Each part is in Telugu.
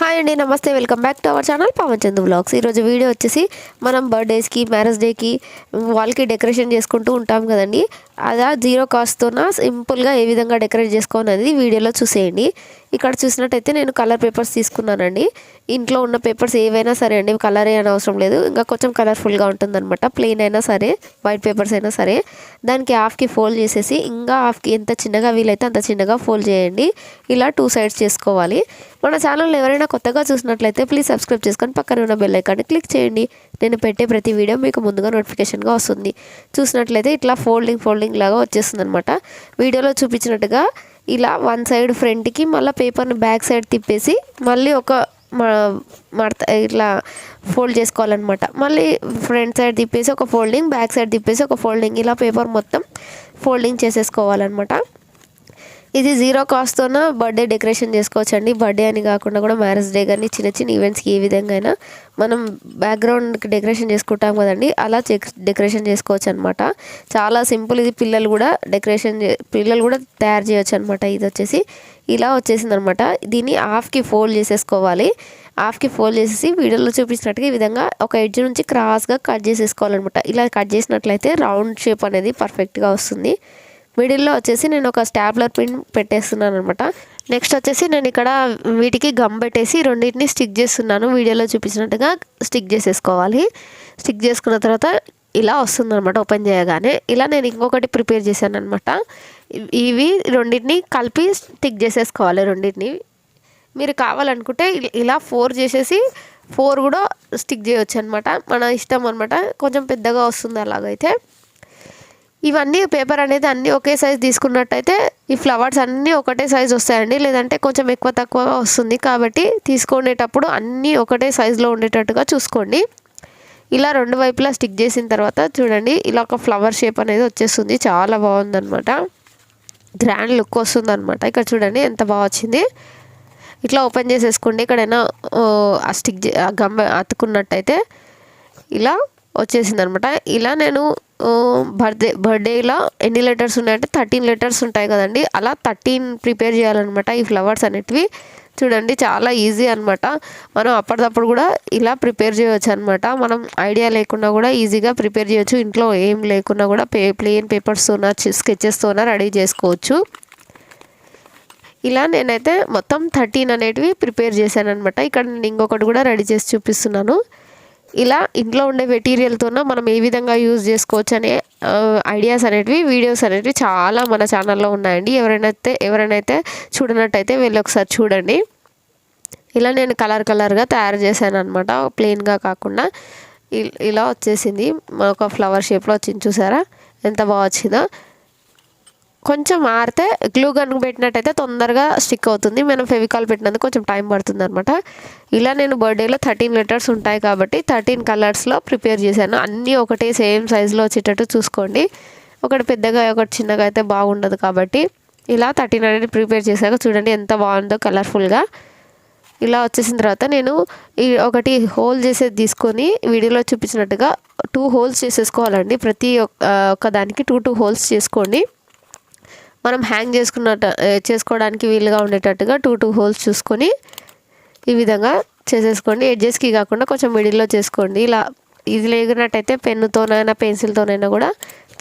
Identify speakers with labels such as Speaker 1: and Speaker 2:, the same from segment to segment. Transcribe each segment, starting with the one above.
Speaker 1: హాయ్ అండి నమస్తే welcome back to our channel Pavan Chand blogs. ఈరోజు వీడియో వచ్చేసి మనం బర్త్డేస్కి మ్యారేజ్ డేకి వాళ్ళకి డెకరేషన్ చేసుకుంటూ ఉంటాం కదండి. అదా జీరో కాస్ట్తోన సింపుల్గా ఏ విధంగా డెకరేట్ చేసుకోవాలనేది వీడియోలో చూసేయండి. ఇక్కడ చూసినట్టయితే నేను కలర్ పేపర్స్ తీసుకున్నానండి. ఇంట్లో ఉన్న పేపర్స్ ఏవైనా సరే అండి కలర్ అని అవసరం లేదు. ఇంకా కొంచెం కలర్ఫుల్గా ఉంటుందన్నమాట. ప్లెయిన్ అయినా సరే వైట్ పేపర్స్ అయినా సరే. దానికి హాఫ్కి ఫోల్డ్ చేసేసి ఇంకా హాఫ్కి ఎంత చిన్నగా వీలైతే అంత చిన్నగా ఫోల్డ్ చేయండి. ఇలా టూ సైడ్స్ చేసుకోవాలి. మన ఛానల్ ఎవరైనా కొత్తగా చూసినట్లయితే ప్లీజ్ సబ్స్క్రైబ్ చేసుకొని పక్కన ఉన్న బెల్ ఐకాన్ని క్లిక్ చేయండి. నేను పెట్టే ప్రతి వీడియో మీకు ముందుగా నోటిఫికేషన్గా వస్తుంది. చూసినట్లయితే ఇట్లా ఫోల్డింగ్ ఫోల్డింగ్ లాగా వచ్చేస్తుంది అనమాట వీడియోలో చూపించినట్టుగా ఇలా వన్ సైడ్ ఫ్రంట్కి మళ్ళీ పేపర్ని బ్యాక్ సైడ్ తిప్పేసి మళ్ళీ ఒక మడత ఇట్లా ఫోల్డ్ చేసుకోవాలన్నమాట. మళ్ళీ ఫ్రంట్ సైడ్ తిప్పేసి ఒక ఫోల్డింగ్ బ్యాక్ సైడ్ తిప్పేసి ఒక ఫోల్డింగ్ ఇలా పేపర్ మొత్తం ఫోల్డింగ్ చేసేసుకోవాలన్నమాట. ఇది జీరో కాస్ట్తోన బర్త్డే డెకరేషన్ చేసుకోవచ్చు అండి బర్త్డే అని కాకుండా కూడా మ్యారేజ్ డే కానీ చిన్న చిన్న ఈవెంట్స్కి ఏ విధంగా అయినా మనం బ్యాక్గ్రౌండ్కి డెకరేషన్ చేసుకుంటాం కదండి. అలా డెకరేషన్ చేసుకోవచ్చు అనమాట చాలా సింపుల్ ఇది. పిల్లలు కూడా డెకరేషన్ పిల్లలు కూడా తయారు చేయొచ్చు అనమాట ఇది వచ్చేసి ఇలా వచ్చేసింది అనమాట దీన్ని హాఫ్కి ఫోల్డ్ చేసేసుకోవాలి. హాఫ్కి ఫోల్డ్ చేసేసి వీడియోలో చూపించినట్టుగా ఈ విధంగా ఒక ఎడ్జ్ నుంచి క్రాస్గా కట్ చేసేసుకోవాలన్నమాట ఇలా కట్ చేసినట్లయితే రౌండ్ షేప్ అనేది పర్ఫెక్ట్గా వస్తుంది. మిడిల్లో వచ్చేసి నేను ఒక స్టాప్లర్ పిన్ పెట్టేస్తున్నాను అనమాట నెక్స్ట్ వచ్చేసి నేను ఇక్కడ వీటికి గమ్ పెట్టేసి రెండింటిని స్టిక్ చేస్తున్నాను. వీడియోలో చూపించినట్టుగా స్టిక్ చేసేసుకోవాలి. స్టిక్ చేసుకున్న తర్వాత ఇలా వస్తుంది అనమాట ఓపెన్ చేయగానే. ఇలా నేను ఇంకొకటి ప్రిపేర్ చేశాను అనమాట ఇవి రెండింటిని కలిపి స్టిక్ చేసేసుకోవాలి రెండింటిని. మీరు కావాలనుకుంటే ఇలా ఫోర్ చేసేసి ఫోర్ కూడా స్టిక్ చేయొచ్చు అనమాట మన ఇష్టం అనమాట కొంచెం పెద్దగా వస్తుంది అలాగైతే. ఇవన్నీ పేపర్ అనేది అన్నీ ఒకే సైజ్ తీసుకున్నట్టయితే ఈ ఫ్లవర్స్ అన్నీ ఒకటే సైజ్ వస్తాయండి. లేదంటే కొంచెం ఎక్కువ తక్కువ వస్తుంది. కాబట్టి తీసుకునేటప్పుడు అన్నీ ఒకటే సైజులో ఉండేటట్టుగా చూసుకోండి. ఇలా రెండు వైపులా స్టిక్ చేసిన తర్వాత చూడండి ఇలా ఒక ఫ్లవర్ షేప్ అనేది వచ్చేస్తుంది. చాలా బాగుందనమాట గ్రాండ్ లుక్ వస్తుంది అనమాట ఇక్కడ చూడండి ఎంత బాగా వచ్చింది. ఇట్లా ఓపెన్ చేసేసుకోండి. ఎక్కడైనా ఆ స్టిక్ గమ్మ అతుకున్నట్టయితే ఇలా వచ్చేసింది అనమాట ఇలా నేను బర్త్డే బర్త్డేలో ఎన్ని లెటర్స్ ఉన్నాయంటే థర్టీన్ లెటర్స్ ఉంటాయి కదండి. అలా థర్టీన్ ప్రిపేర్ చేయాలన్నమాట ఈ ఫ్లవర్స్ అనేటివి. చూడండి చాలా ఈజీ అనమాట మనం అప్పటిదప్పుడు కూడా ఇలా ప్రిపేర్ చేయవచ్చు అనమాట మనం ఐడియా లేకుండా కూడా ఈజీగా ప్రిపేర్ చేయొచ్చు. ఇంట్లో ఏం లేకున్నా కూడా పే ప్లెయిన్ పేపర్స్తోన స్కెచెస్తోన రెడీ చేసుకోవచ్చు. ఇలా నేనైతే మొత్తం థర్టీన్ అనేటివి ప్రిపేర్ చేశాను అనమాట ఇక్కడ నేను ఇంకొకటి కూడా రెడీ చేసి చూపిస్తున్నాను. ఇలా ఇంట్లో ఉండే మెటీరియల్తోన మనం ఏ విధంగా యూజ్ చేసుకోవచ్చు అనే ఐడియాస్ అనేటివి వీడియోస్ అనేటివి చాలా మన ఛానల్లో ఉన్నాయండి. ఎవరైనా ఎవరైనైతే చూడనట్టయితే వెళ్ళి ఒకసారి చూడండి. ఇలా నేను కలర్ కలర్గా తయారు చేశాను అనమాట ప్లెయిన్గా కాకుండా ఇలా వచ్చేసింది. ఒక ఫ్లవర్ షేప్లో వచ్చింది చూసారా? ఎంత బాగా వచ్చిందో. కొంచెం ఆరితే గ్లూ గన్ పెట్టినట్టయితే తొందరగా స్టిక్ అవుతుంది. మనం ఫెవికాల్ పెట్టినందుకు కొంచెం టైం పడుతుంది అనమాట ఇలా నేను బర్త్డేలో థర్టీన్ లెటర్స్ ఉంటాయి కాబట్టి థర్టీన్ కలర్స్లో ప్రిపేర్ చేశాను. అన్నీ ఒకటే సేమ్ సైజులో వచ్చేటట్టు చూసుకోండి. ఒకటి పెద్దగా ఒకటి చిన్నగా అయితే బాగుండదు కాబట్టి ఇలా థర్టీన్ అనేది ప్రిపేర్ చేశాక చూడండి ఎంత బాగుందో కలర్ఫుల్గా ఇలా వచ్చేసిన తర్వాత నేను ఈ ఒకటి హోల్ చేసేది తీసుకొని వీడియోలో చూపించినట్టుగా టూ హోల్స్ చేసేసుకోవాలండి. ప్రతి ఒక్క దానికి టూ టూ హోల్స్ చేసుకోండి. మనం హ్యాంగ్ చేసుకున్నట్టు చేసుకోవడానికి వీలుగా ఉండేటట్టుగా టూ టూ హోల్స్ చూసుకొని ఈ విధంగా చేసేసుకోండి. ఎడ్జెస్కి కాకుండా కొంచెం మిడిల్లో చేసుకోండి. ఇలా ఇది లేకున్నట్టయితే పెన్నుతోనైనా పెన్సిల్తోనైనా కూడా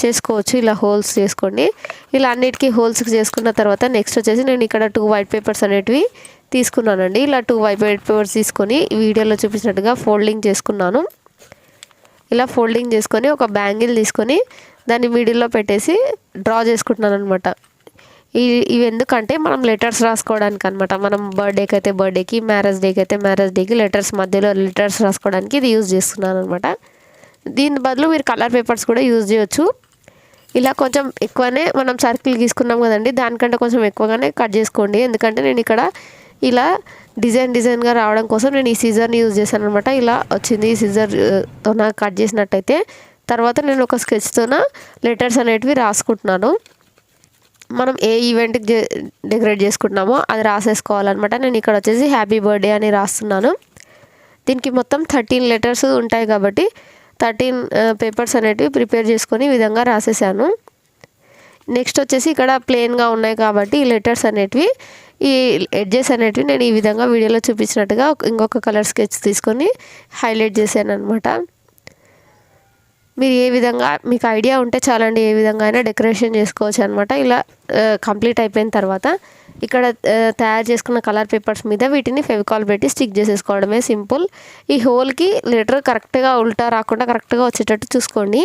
Speaker 1: చేసుకోవచ్చు. ఇలా హోల్స్ చేసుకోండి. ఇలా అన్నిటికీ హోల్స్ చేసుకున్న తర్వాత నెక్స్ట్ వచ్చేసి నేను ఇక్కడ టూ వైట్ పేపర్స్ అనేటివి తీసుకున్నానండి. ఇలా టూ వైట్ పేపర్స్ తీసుకొని వీడియోలో చూపించినట్టుగా ఫోల్డింగ్ చేసుకున్నాను. ఇలా ఫోల్డింగ్ చేసుకొని ఒక బ్యాంగిల్ తీసుకొని దాన్ని మిడిల్లో పెట్టేసి డ్రా చేసుకుంటున్నాను అనమాట ఇవి ఎందుకంటే మనం లెటర్స్ రాసుకోవడానికి అనమాట మనం బర్త్డేకి అయితే బర్త్డేకి మ్యారేజ్ డేకి అయితే మ్యారేజ్ డేకి లెటర్స్ మధ్యలో లెటర్స్ రాసుకోవడానికి ఇది యూజ్ చేస్తున్నాను అనమాట దీని బదులు మీరు కలర్ పేపర్స్ కూడా యూజ్ చేయొచ్చు. ఇలా కొంచెం ఎక్కువనే మనం సర్కిల్ గీసుకున్నాం కదండి దానికంటే కొంచెం ఎక్కువగానే కట్ చేసుకోండి. ఎందుకంటే నేను ఇక్కడ ఇలా డిజైన్ డిజైన్గా రావడం కోసం నేను ఈ సీజర్ని యూజ్ చేశాను అనమాట ఇలా వచ్చింది ఈ సీజర్తో నాకు కట్ చేసినట్టయితే తర్వాత నేను ఒక స్కెచ్తోన లెటర్స్ అనేటివి రాసుకుంటున్నాను. మనం ఏ ఈవెంట్కి డెకరేట్ చేసుకుంటున్నామో అది రాసేసుకోవాలన్నమాట. నేను ఇక్కడ వచ్చేసి హ్యాపీ బర్త్డే అని రాస్తున్నాను. దీనికి మొత్తం థర్టీన్ లెటర్స్ ఉంటాయి కాబట్టి థర్టీన్ పేపర్స్ అనేటివి ప్రిపేర్ చేసుకొని ఈ విధంగా రాసేసాను. నెక్స్ట్ వచ్చేసి ఇక్కడ ప్లెయిన్గా ఉన్నాయి కాబట్టి ఈ లెటర్స్ అనేటివి ఈ ఎడ్జెస్ అనేటివి నేను ఈ విధంగా వీడియోలో చూపించినట్టుగా ఇంకొక కలర్ స్కెచ్ తీసుకొని హైలైట్ చేశాను అనమాట మీరు ఏ విధంగా మీకు ఐడియా ఉంటే చాలండి ఏ విధంగా అయినా డెకరేషన్ చేసుకోవచ్చు అనమాట ఇలా కంప్లీట్ అయిపోయిన తర్వాత ఇక్కడ తయారు చేసుకున్న కలర్ పేపర్స్ మీద వీటిని ఫెవికాల్ పెట్టి స్టిక్ చేసేసుకోవడమే సింపుల్. ఈ హోల్కి లెటర్ కరెక్ట్గా ఉల్టా రాకుండా కరెక్ట్గా వచ్చేటట్టు చూసుకోండి.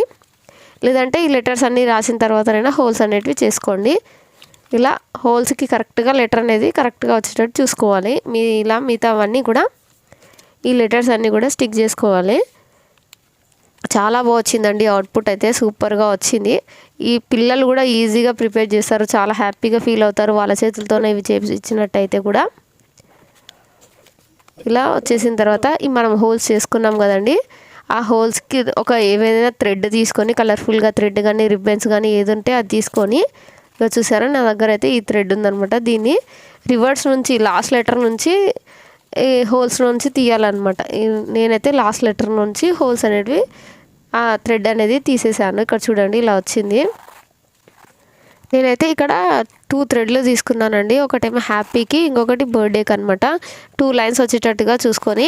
Speaker 1: లేదంటే ఈ లెటర్స్ అన్నీ రాసిన తర్వాతనైనా హోల్స్ అనేటివి చేసుకోండి. ఇలా హోల్స్కి కరెక్ట్గా లెటర్ అనేది కరెక్ట్గా వచ్చేటట్టు చూసుకోవాలి. మీ ఇలా మిగతా అవన్నీ కూడా ఈ లెటర్స్ అన్నీ కూడా స్టిక్ చేసుకోవాలి. చాలా బాగా వచ్చిందండి అవుట్పుట్ అయితే సూపర్గా వచ్చింది. ఈ పిల్లలు కూడా ఈజీగా ప్రిపేర్ చేస్తారు చాలా హ్యాపీగా ఫీల్ అవుతారు వాళ్ళ చేతులతోనే ఇవి చేసి ఇచ్చినట్టయితే కూడా. ఇలా వచ్చేసిన తర్వాత మనం హోల్స్ చేసుకున్నాం కదండి. ఆ హోల్స్కి ఒక ఏదైనా థ్రెడ్ తీసుకొని కలర్ఫుల్గా థ్రెడ్ కానీ రిబ్బన్స్ కానీ ఏది ఉంటే అది తీసుకొని ఇక చూసారా నా దగ్గర అయితే ఈ థ్రెడ్ ఉందనమాట దీన్ని రివర్స్ నుంచి లాస్ట్ లెటర్ నుంచి ఈ హోల్స్ నుంచి తీయాలన్నమాట. నేనైతే లాస్ట్ లెటర్ నుంచి హోల్స్ అనేటివి ఆ థ్రెడ్ అనేది తీసేసాను. ఇక్కడ చూడండి ఇలా వచ్చింది. నేనైతే ఇక్కడ టూ థ్రెడ్లు తీసుకున్నానండి. ఒకటేమో హ్యాపీకి ఇంకొకటి బర్త్డేకి అనమాట టూ లైన్స్ వచ్చేటట్టుగా చూసుకొని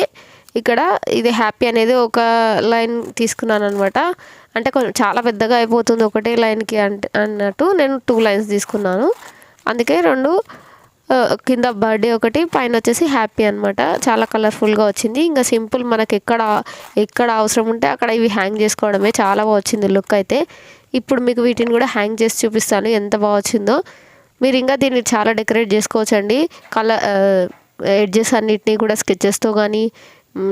Speaker 1: ఇక్కడ ఇది హ్యాపీ అనేది ఒక లైన్ తీసుకున్నాను అనమాట అంటే కొంచెం చాలా పెద్దగా అయిపోతుంది ఒకటే లైన్కి అంటే అన్నట్టు నేను టూ లైన్స్ తీసుకున్నాను. అందుకే రెండు కింద బర్త్డే ఒకటి పైన వచ్చేసి హ్యాపీ అనమాట చాలా కలర్ఫుల్గా వచ్చింది. ఇంకా సింపుల్ మనకి ఎక్కడ ఎక్కడ అవసరం ఉంటే అక్కడ ఇవి హ్యాంగ్ చేసుకోవడమే చాలా బాగా వచ్చింది లుక్ అయితే. ఇప్పుడు మీకు వీటిని కూడా హ్యాంగ్ చేసి చూపిస్తాను ఎంత బాగా వచ్చిందో. మీరు ఇంకా దీన్ని చాలా డెకరేట్ చేసుకోవచ్చండి. కలర్ ఎడ్జెస్ అన్నిటినీ కూడా స్కెచెస్తో కానీ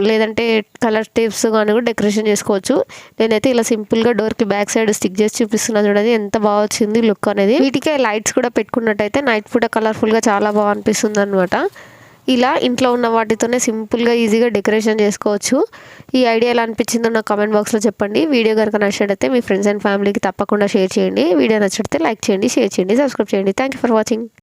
Speaker 1: లేదంటే కలర్ టేప్స్ కానీ కూడా డెకరేషన్ చేసుకోవచ్చు. నేనైతే ఇలా సింపుల్గా డోర్కి బ్యాక్ సైడ్ స్టిక్ చేసి చూపిస్తున్నాను చూడండి ఎంత బాగా వచ్చింది లుక్ అనేది. వీటికే లైట్స్ కూడా పెట్టుకున్నట్టయితే నైట్ పూట కలర్ఫుల్గా చాలా బాగా అనిపిస్తుంది అనమాట ఇలా ఇంట్లో ఉన్న వాటితోనే సింపుల్గా ఈజీగా డెకరేషన్ చేసుకోవచ్చు. ఈ ఐడియా ఎలా అనిపించిందో నాకు కామెంట్ బాక్స్లో చెప్పండి. వీడియో కనుక నచ్చినట్టయితే మీ ఫ్రెండ్స్ అండ్ ఫ్యామిలీకి తప్పకుండా షేర్ చేయండి. వీడియో నచ్చితే లైక్ చేయండి షేర్ చేయండి సబ్స్క్రైబ్ చేయండి. Thank you for watching